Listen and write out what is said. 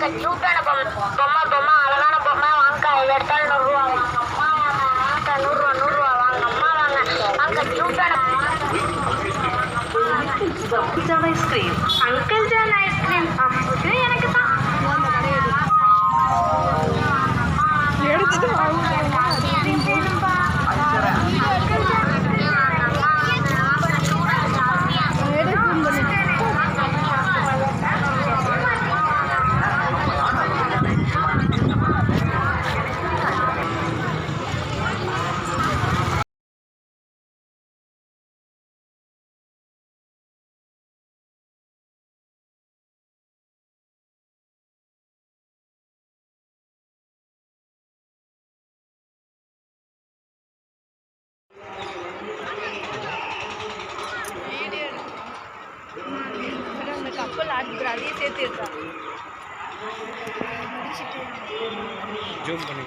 பொம்மை பொம்மை அழகான பொம்மை வாங்கக்கா. இது எடுத்தாலும் நூறுரூவா வாங்க அம்மா வாங்க நூறுரூவா நூறுரூவா வாங்க. அம்மா வாங்க. வாங்க கியூட்டான அம்புஜான் ice cream uncle John ice cream அம்புட்டு எனக்கு தான். எடுத்துட்டு வாங்க. அந்த கப்பல் ஆடுற அதையே சேர்த்து இருக்கா ஜூம் பண்ணி